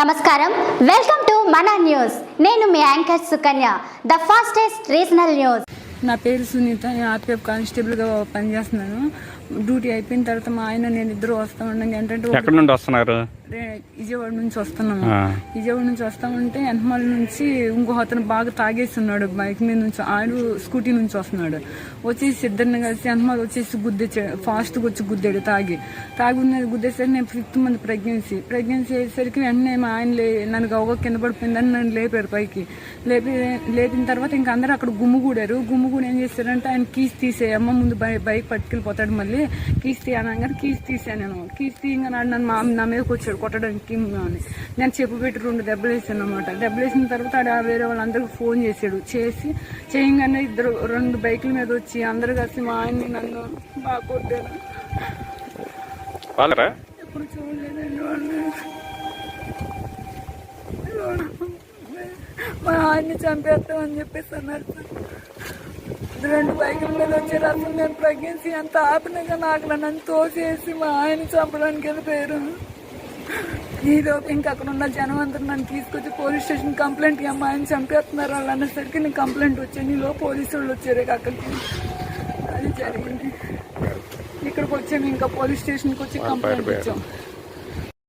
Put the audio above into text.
నమస్కారం. Welcome to మన news నేను మీ anchor Sukanya the fastest regional news నా పేరు సునీత నేను ఆర్పిఎఫ్ కానిస్టేబుల్గా పనిచేస్తున్నాను. డ్యూటీ అయిపోయిన తర్వాత మా ఆయన నేను ఇద్దరు వస్తామండి. ఏంటంటే ఎక్కడి నుండి వస్తున్నారు? విజయవాడ నుంచి వస్తున్నాము. విజయవాడ నుంచి వస్తామంటే వెనకమాల నుంచి ఇంకో అతను బాగా తాగేస్తున్నాడు బైక్ మీద నుంచి ఆయన స్కూటీ నుంచి వస్తున్నాడు. వచ్చేసి ఇద్దరిని కలిసి వెనకమాల వచ్చేసి గుద్దేసాడు ఫాస్ట్గా వచ్చి గుద్దాడు తాగి. తాగి ఉన్నది గుద్దేసరికి నేను ఫిఫ్త్ మంత్ ప్రెగ్నెన్సీ ప్రెగ్నెన్సీ అయ్యేసరికి వెంటనే మా ఆయన లే నన్ను గవ్వ కింద పడిపోయిందని నన్ను లేపారు పైకి. లేపి లేపిన తర్వాత ఇంకా అందరూ అక్కడ గుమ్ముగూడారు గుమ్ముగూడి ఏం చేశారంటే ఆయన కీస్ తీసేయమ్మ ముందు బై- బైక్ పట్టుకెళ్ళిపోతాడు మళ్ళీ. కీస్ తీయనగానే కీస్ తీసాను నేను. కీస్ తీయగానే ఆడు నన్ను మా నా మీదకి వచ్చాడు. కొట్టడానికి అని నేను చెప్పు పెట్టి రెండు దెబ్బలు వేసాను అనమాట దెబ్బలు వేసిన తర్వాత ఆడ వేరే వాళ్ళందరికీ ఫోన్ చేశాడు. చేసి చేయగానే ఇద్దరు రెండు బైకుల మీద వచ్చి అందరు కలిసి మా ఆయన్ని నన్ను బాగా కొట్టారు. ఎప్పుడు చూడలేదండి వాళ్ళు మా ఆయన్ని చంపేస్తామని చెప్పేసి అన్నారు. రెండు బైకుల మీద వచ్చారు అసలు నేను ప్రెగ్నెన్సీ అంత ఆపినగా నాకు నన్ను తోసేసి మా ఆయన చంపడానికి వెళ్ళిపోయారు ఈలోపు ఇంకా అక్కడ ఉన్న జనం అందరూ నన్ను తీసుకొచ్చి పోలీస్ స్టేషన్ కంప్లైంట్ అమ్మ ఆయన చంపేస్తున్నారు. వాళ్ళు అనేసరికి నేను కంప్లైంట్ వచ్చాను ఈలో పోలీసు వాళ్ళు వచ్చారు అక్కడికి. అది జరిగింది. ఇక్కడికి వచ్చాము ఇంకా పోలీస్ స్టేషన్కి వచ్చి కంప్లైంట్. ఇచ్చాం.